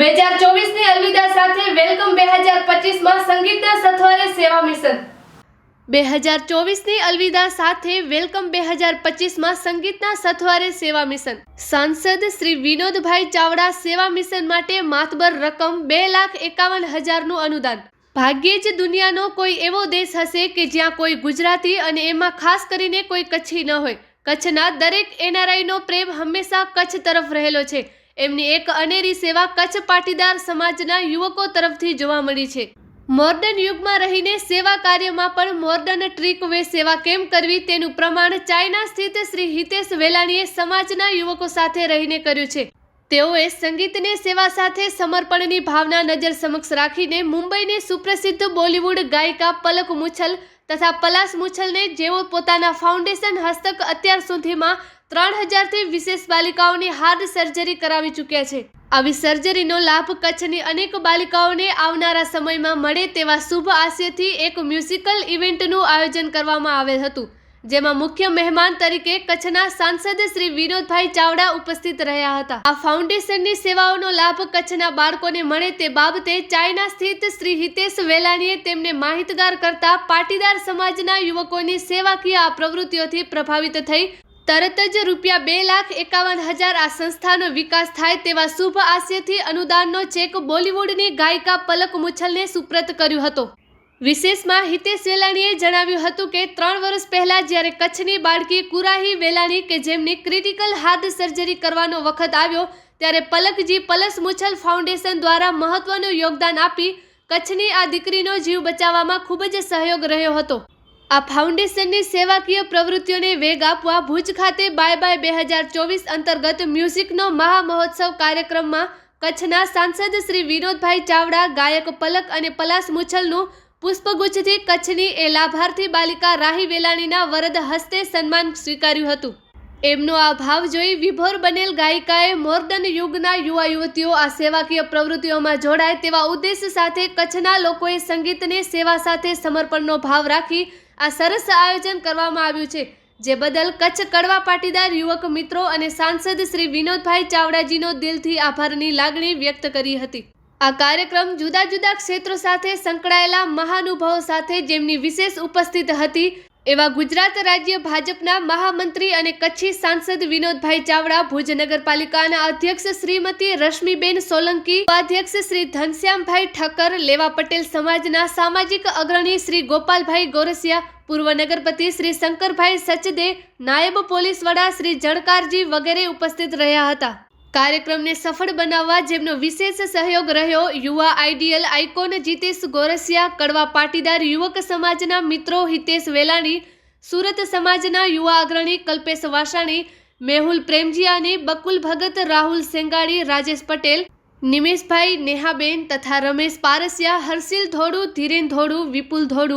બે હજાર ચોવીસની અલવિદા સાથે વેલકમ બે હજાર પચીસમાં સંગીતના સથવારે સેવા મિશન. બે હજાર ચોવીસની અલવિદા સાથે વેલકમ બે હજાર પચીસમાં સંગીતના સથવારે સેવા મિશન. સાંસદ શ્રી વિનોદભાઈ ચાવડા સેવા મિશન માટે માતબર રકમ બે લાખ એકાવન હજારનું અનુદાન. ભાગ્યે જ દુનિયાનો કોઈ એવો દેશ હશે કે જ્યાં કોઈ ગુજરાતી અને એમાં ખાસ કરીને કોઈ કચ્છી ન હોય. કચ્છના દરેક એનઆરઆઈનો પ્રેમ હંમેશા કચ્છ તરફ રહેલો છે. એમની એક અનેરી સેવા કચ્છ પાટીદાર સમાજના યુવકો તરફથી જોવા મળી છે. મોર્ડન યુગમાં રહીને સેવા કાર્યમાં પણ મોર્ડન ટ્રીક વે સેવા કેમ કરવી તેનું પ્રમાણ ચાઇના સ્થિત શ્રી હિતેશ વેલાણીએ સમાજના યુવકો સાથે રહીને કર્યું છે. તેઓએ સંગીતને સેવા સાથે સમર્પણની ભાવના નજર સમક્ષ રાખીને મુંબઈની સુપ્રસિદ્ધ બોલિવૂડ ગાયિકા પલક મુછલ તથા પલાસ મુછલને જેઓ પોતાના ફાઉન્ડેશન હસ્તક અત્યાર સુધીમાં ત્રણ હજારથી વિશેષ બાલિકાઓની હાર્ડ સર્જરી કરાવી ચૂક્યા છે. આવી સર્જરીનો લાભ કચ્છની અનેક બાલિકાઓને આવનારા સમયમાં મળે તેવા શુભ આશયથી એક મ્યુઝિકલ ઇવેન્ટનું આયોજન કરવામાં આવેલ હતું. જેમાં મુખ્ય મહેમાન તરીકે કચ્છના સાંસદ શ્રી વિનોદભાઈ ચાવડા ઉપસ્થિત રહ્યા હતા. આ ફાઉન્ડેશનની સેવાઓનો લાભ કચ્છના બાળકોને મળે તે બાબતે ચાઇના સ્થિત શ્રી હિતેશ વેલાણીએ તેમને માહિતગાર કરતા પાટીદાર સમાજના યુવકોની સેવાકીય આ પ્રવૃત્તિઓથી પ્રભાવિત થઈ. તરત જ રૂપિયા બે લાખ એકાવન હજાર આ સંસ્થાનો વિકાસ થાય તેવા શુભ આશયથી અનુદાનનો ચેક બોલિવૂડની ગાયિકા પલક મુછલને સુપ્રત કર્યો હતો. વિશેષમાં હિતેશ વેલાણીએ જણાવ્યું હતું કે ત્રણ વર્ષ પહેલા જ્યારે કચ્છની બાળકી કુરાહી વેલાણી કે જેમની ક્રિટિકલ હાર્ટ સર્જરી કરવાનો વખત આવ્યો, ત્યારે પલકજી પલસ મુછલ ફાઉન્ડેશન દ્વારા મહત્વનું યોગદાન આપી કચ્છની આ દીકરીનો જીવ બચાવવામાં ખૂબ જ સહયોગ રહ્યો હતો. આ ફાઉન્ડેશનની સેવાકીય પ્રવૃત્તિઓને વેગ આપવા ભુજ ખાતે બાય બાય બે હજાર ચોવીસ અંતર્ગત મ્યુઝિકનો મહામહોત્સવ કાર્યક્રમમાં કચ્છના સાંસદ શ્રી વિનોદભાઈ ચાવડા, ગાયક પલક અને પલાસ મુછલનું પુષ્પગુચ્છથી કચ્છની એ લાભાર્થી બાલિકા રાહી વેલાણીના વરદ હસ્તે સન્માન સ્વીકાર્યું હતું. એમનો આ ભાવ જોઈ વિભોર બનેલ ગાયિકાએ મોર્ડન યુગના યુવા યુવતીઓ આ સેવાકીય પ્રવૃત્તિઓમાં જોડાય તેવા ઉદ્દેશ સાથે કચ્છના લોકોએ સંગીતને સેવા સાથે સમર્પણનો ભાવ રાખી આ સરસ આયોજન કરવામાં આવ્યું છે. જે બદલ કચ્છ કડવા પાટીદાર યુવક મિત્રો અને સાંસદ શ્રી વિનોદભાઈ ચાવડાજીનો દિલથી આભારની લાગણી વ્યક્ત કરી હતી. આ કાર્યક્રમ જુદા જુદા ક્ષેત્રો સાથે સંકળાયેલા મહાનુભાવો સાથે જેમની વિશેષ ઉપસ્થિત હતી, એવા ગુજરાત રાજ્ય ભાજપના મહામંત્રી અને કચ્છી સાંસદ વિનોદભાઈ ચાવડા, ભુજ નગરપાલિકાના અધ્યક્ષ શ્રીમતી રશ્મિબેન સોલંકી, ઉપાધ્યક્ષ શ્રી ધનશ્યામભાઈ ઠક્કર, લેવા પટેલ સમાજના સામાજિક અગ્રણી શ્રી ગોપાલભાઈ ગોરસિયા, પૂર્વ નગરપતિ શ્રી શંકરભાઈ સચદે, નાયબ પોલીસ વડા શ્રી જણકારજી વગેરે ઉપસ્થિત રહ્યા હતા. કાર્યક્રમને સફળ બનાવવા જેમનો વિશેષ સહયોગ રહ્યો, યુવા આઈડિયલ આઇકોન જીતેશ ગોરસિયા, કડવા પાટીદાર યુવક સમાજના મિત્રો હિતેશ વેલાણી, સુરત સમાજના યુવા અગ્રણી કલ્પેશ વાસાણી, મેહુલ પ્રેમજીયાની બકુલ ભગત, રાહુલ સેંગાણી, રાજેશ પટેલ નિમેશભાઈ નેહાબેન તથા રમેશ પારસિયા, હર્ષિલ ધોડુ ધીરેન ધોડુ વિપુલ ધોડુ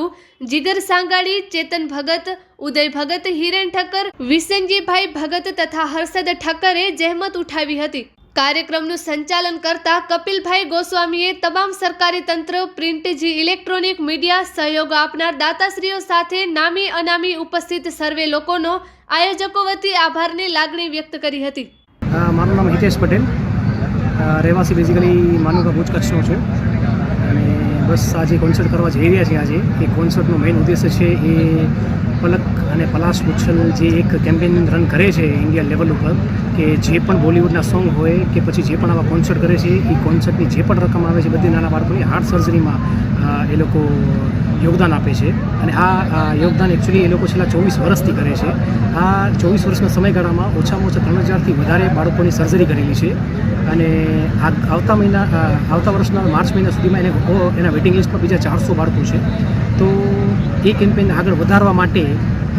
જીગર સાંગાડી ચેતન ભગત, ઉદય ભગત, હિરેન ઠક્કર, વિસનજીભાઈ ભગત તથા હર્ષદ ઠક્કરે જહેમત ઉઠાવી હતી. કાર્યક્રમનું સંચાલન કરતા કપિલભાઈ ગોસ્વામીએ તમામ સરકારી તંત્ર, પ્રિન્ટ જી ઇલેક્ટ્રોનિક મીડિયા સહયોગ આપનાર દાતાશ્રીઓ સાથે નામી અનામી ઉપસ્થિત સર્વે લોકોનો આયોજકો વતી આભારની લાગણી વ્યક્ત કરી હતી. મારું નામ હિતેશ પટેલ. રહેવાસી બેઝિકલી માનુકા ભુજ કચ્છનો છું. અને બસ આજે કોન્સર્ટ કરવા જઈ રહ્યા છીએ આજે. એ કોન્સર્ટનો મેઇન ઉદ્દેશ્ય છે એ પલક અને પલાશ મુચ્છલ જે એક કેમ્પેન રન કરે છે ઇન્ડિયા લેવલ ઉપર, કે જે પણ બોલિવૂડના સોંગ હોય કે પછી જે પણ આવા કોન્સર્ટ કરે છે, એ કોન્સર્ટની જે પણ રકમ આવે છે બધી નાના બાળકોની હાર્ટ સર્જરીમાં એ લોકો યોગદાન આપે છે. અને આ યોગદાન એકચ્યુઅલી એ લોકો છેલ્લા ચોવીસ વર્ષથી કરે છે. આ ચોવીસ વર્ષના સમયગાળામાં ઓછામાં ઓછા ત્રણ હજારથી વધારે બાળકોની સર્જરી કરેલી છે. અને આવતા મહિના આવતા વર્ષના માર્ચ મહિના સુધીમાં એને એના વેઇટિંગ લિસ્ટમાં બીજા ચારસો બાળકો છે. તો એ કેમ્પેન આગળ વધારવા માટે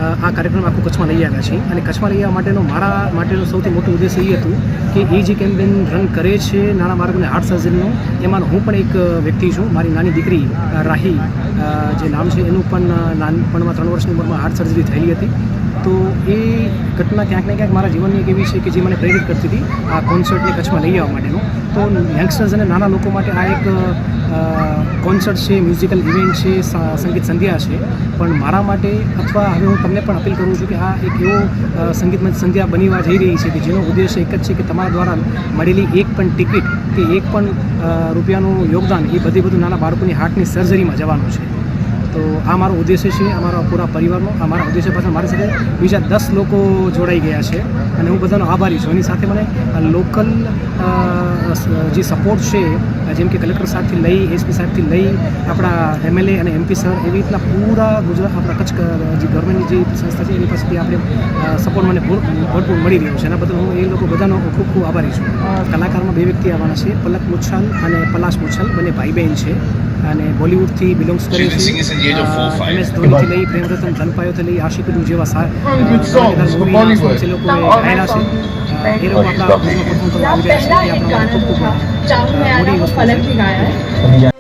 આ કાર્યક્રમ આખું કચ્છમાં લઈ આવ્યા છે. અને કચ્છમાં લઈ આવવા માટેનો મારા માટેનો સૌથી મોટો ઉદ્દેશ એ હતું કે એ જે કેમ્પેન રન કરે છે નાના બાળકોને હાર્ટ સર્જરીનો એમાં હું પણ એક વ્યક્તિ છું. મારી નાની દીકરી રાહી જે નામ છે, એનું પણ નાનપણમાં ત્રણ વર્ષની ઉંમરમાં હાર્ટ સર્જરી થયેલી હતી. તો એ ઘટના ક્યાંક ને ક્યાંક મારા જીવનની એક એવી છે કે જે મને પ્રેરિત કરતી હતી આ કોન્સર્ટને કચ્છમાં લઈ આવવા માટેનો. તો યંગસ્ટર્સ અને નાના લોકો માટે આ એક કોન્સર્ટ છે મ્યુઝિકલ ઇવેન્ટ છે સંગીત સંધ્યા છે. પણ મારા માટે અથવા હવે હું તમને પણ અપીલ કરું છું કે આ એક એવો સંગીતમય સંધ્યા બનીવા જઈ રહી છે કે જેનો ઉદ્દેશ એક જ છે કે તમારા દ્વારા મળેલી એક પણ ટિકિટ કે એક પણ રૂપિયાનું યોગદાન એ બધી બધું નાના બાળકોની હાર્ટની સર્જરીમાં જવાનું છે. તો આ મારો ઉદ્દેશ્ય છે, અમારા પૂરા પરિવારનો, આ મારા ઉદ્દેશ્ય પાછળ મારી સાથે બીજા દસ લોકો જોડાઈ ગયા છે અને હું બધાનો આભારી છું. એની સાથે મને લોકલ જે સપોર્ટ છે જેમ કે કલેક્ટર સાહેબથી લઈ, એસપી સાહેબથી લઈ, આપણા એમએલએ અને એમપી સર, એવી રીતના પૂરા ગુજરાત, આપણા કચ્છ જે ગવર્મેન્ટની જે સંસ્થા છે, એની પાસેથી આપણે સપોર્ટ મને ભરપૂર મળી રહ્યો છે. એના બદલ હું એ લોકો બધાનો ખૂબ ખૂબ આભારી છું. કલાકારમાં બે વ્યક્તિ આવવાના છે, પલક મુચ્છલ અને પલાશ મુચ્છલ, બંને ભાઈ બહેન છે. અને બોલિવૂડથી બિલોંગ્સ કરે છે five. એમ એસ ધોનીથી લઈ પ્રેમ રતન ધનપાયોથી લઈ આશિકુદુ જેવા સારા છે એ લોકો આપણા આવી રહ્યા છે એ આપણા ખૂબ ખૂબ મોટી વસ્તુ છે.